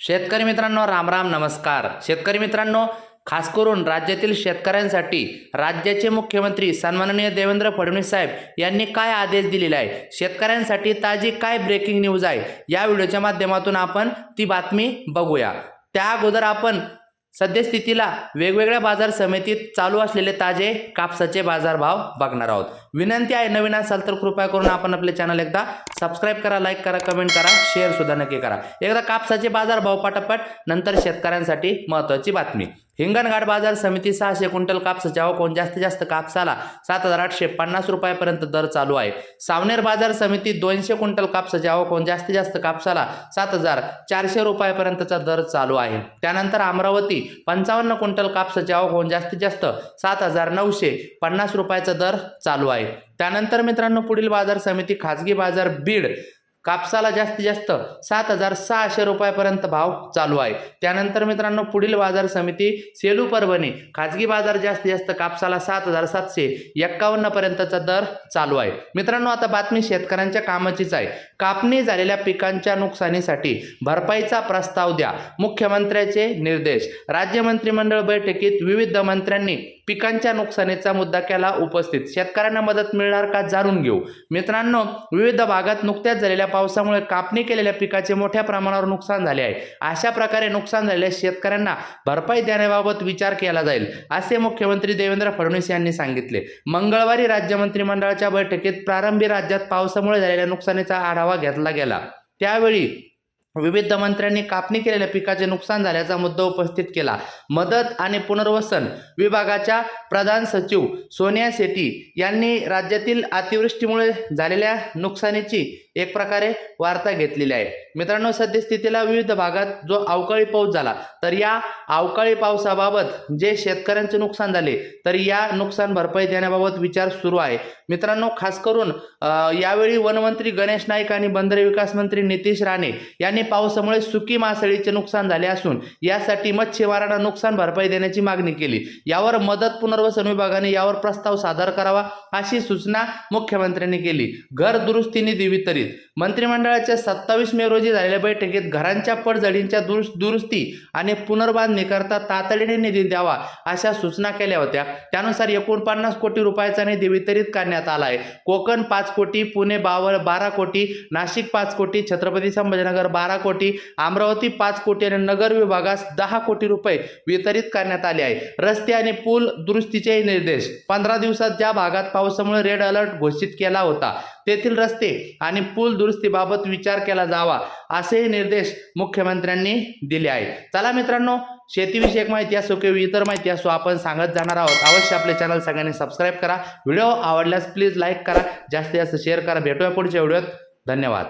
शेतकरी मित्रांनो राम राम नमस्कार. शेतकरी मित्रांनो खास करून राज्यातील शेतकऱ्यांसाठी राज्याचे मुख्यमंत्री सन्माननीय देवेंद्र फडणवीस साहेब यांनी काय आदेश दिलेला आहे? शेतकऱ्यांसाठी ताजी काय ब्रेकिंग न्यूज आहे? या व्हिडिओच्या माध्यमातून आपण ती बातमी बघूया. त्या अगोदर आपण सद्यस्थितीला वेगवेगळ्या बाजार समितीत चालू असलेले ताजे कापसाचे बाजारभाव बघणार आहोत. विनंती आहे नवीन असाल तर कृपया करून आपण आपले चॅनल एकदा सबस्क्राईब करा लाईक करा कमेंट करा शेअर सुद्धा नक्की करा. एकदा कापसाचे बाजारभाव पाटापट नंतर शेतकऱ्यांसाठी महत्त्वाची बातमी. हिंगणघाट बाजार समिती सहाशे क्विंटल कापसाच्या आवकोन जास्तीत जास्त कापसाला सात हजार आठशे पन्नास रुपयापर्यंत दर चालू आहे. सावनेर बाजार समिती दोनशे क्विंटल कापसाच्या आवकोन जास्तीत जास्त कापसाला सात हजार चारशे रुपयापर्यंतचा दर चालू आहे. त्यानंतर अमरावती पंचावन्न क्विंटल कापसाच्या आवकोन जास्तीत जास्त सात हजार नऊशे पन्नास रुपयाचा दर चालू आहे. त्यानंतर मित्रांनो पुढील बाजार समिती खाजगी बाजार बीड कापसाला जास्तीत जास्त सात हजार सहाशे रुपयापर्यंत भाव चालू आहे. त्यानंतर मित्रांनो पुढील बाजार समिती सेलू परभणी. खाजगी बाजार जास्तीत जास्त कापसाला सात हजार सातशे एक्कावन्नपर्यंतचा दर चालू आहे. मित्रांनो आता बातमी शेतकऱ्यांच्या कामाचीच आहे. कापणी झालेल्या पिकांच्या नुकसानीसाठी भरपाईचा प्रस्ताव द्या मुख्यमंत्र्याचे निर्देश. राज्य मंत्रिमंडळ बैठकीत विविध मंत्र्यांनी पिकांच्या नुकसानीचा मुद्दा केला उपस्थित. शेतकऱ्यांना मदत मिळणार का जाणून घेऊ. मित्रांनो विविध भागात नुकत्याच झालेल्या पावसामुळे कापणी केलेल्या पिकाचे मोठ्या प्रमाणावर नुकसान झाले आहे. अशा प्रकारे नुकसान झालेल्या शेतकऱ्यांना भरपाई देण्याबाबत विचार केला जाईल असे मुख्यमंत्री देवेंद्र फडणवीस यांनी सांगितले. मंगळवारी राज्य मंत्रिमंडळाच्या बैठकीत प्रारंभी राज्यात पावसामुळे झालेल्या नुकसानीचा आढावा घेतला गेला. त्यावेळी विविध मंत्र्यांनी कापणी केलेल्या पिकाचे नुकसान झाल्याचा मुद्दा उपस्थित केला. मदत आणि पुनर्वसन विभागाच्या प्रधान सचिव सोनिया शेट्टी यांनी राज्यातील अतिवृष्टीमुळे झालेल्या नुकसानीची एक प्रकारे वार्ता घेतलेली आहे. मित्रांनो सद्यस्थितीला विविध भागात जो अवकाळी पाऊस झाला तर या अवकाळी पावसाबाबत जे शेतकऱ्यांचे नुकसान झाले तर या नुकसान भरपाई देण्याबाबत विचार सुरू आहे. मित्रांनो खास करून यावेळी वनमंत्री गणेश नाईक आणि बंदरे विकास मंत्री नितीश राणे यांनी पावसामुळे सुकी मासळीचे नुकसान झाले असून यासाठी मच्छीमारांना नुकसान भरपाई देण्याची मागणी केली. यावर मदत पुनर्वसन विभागाने यावर प्रस्ताव सादर करावा अशी सूचना मुख्यमंत्र्यांनी केली. घर दुरुस्ती निधी वितरित. मंत्रिमंडळाच्या सत्तावीस मे रोजी झालेल्या बैठकीत घरांच्या पडझडींच्या दुरुस् दुरुस्ती आणि पुनर्बांधणीकरता तातडीने निधी द्यावा अशा सूचना केल्या होत्या. त्यानुसार एकोणपन्नास कोटी रुपयाचा निधी वितरित करण्यात आला आहे कोकण पाच कोटी पुणे बावळ बारा कोटी नाशिक पाच कोटी छत्रपती संभाजीनगर बारा कोटी अमरावती पाच कोटी आणि नगर विभागास दहा कोटी रुपये वितरित करण्यात आले आहे. रस्ते आणि पूल दुरुस्तीचे निर्देश. पंधरा दिवसात ज्या भागात पावसामुळे रेड अलर्ट घोषित केला होता तेथील रस्ते आणि पूल दुरुस्तीबाबत विचार केला जावा असे निर्देश मुख्यमंत्र्यांनी दिले आहे चला मित्रांनो शेतीविषयक माहिती असो किंवा इतर माहिती असो आपण सांगत जाणार आहोत. अवश्य आपले चॅनल सगळ्यांनी सबस्क्राईब करा. व्हिडिओ आवडल्यास प्लीज लाईक करा. जास्तीत जास्त शेअर करा. भेटूया पुढच्या व्हिडिओत. धन्यवाद.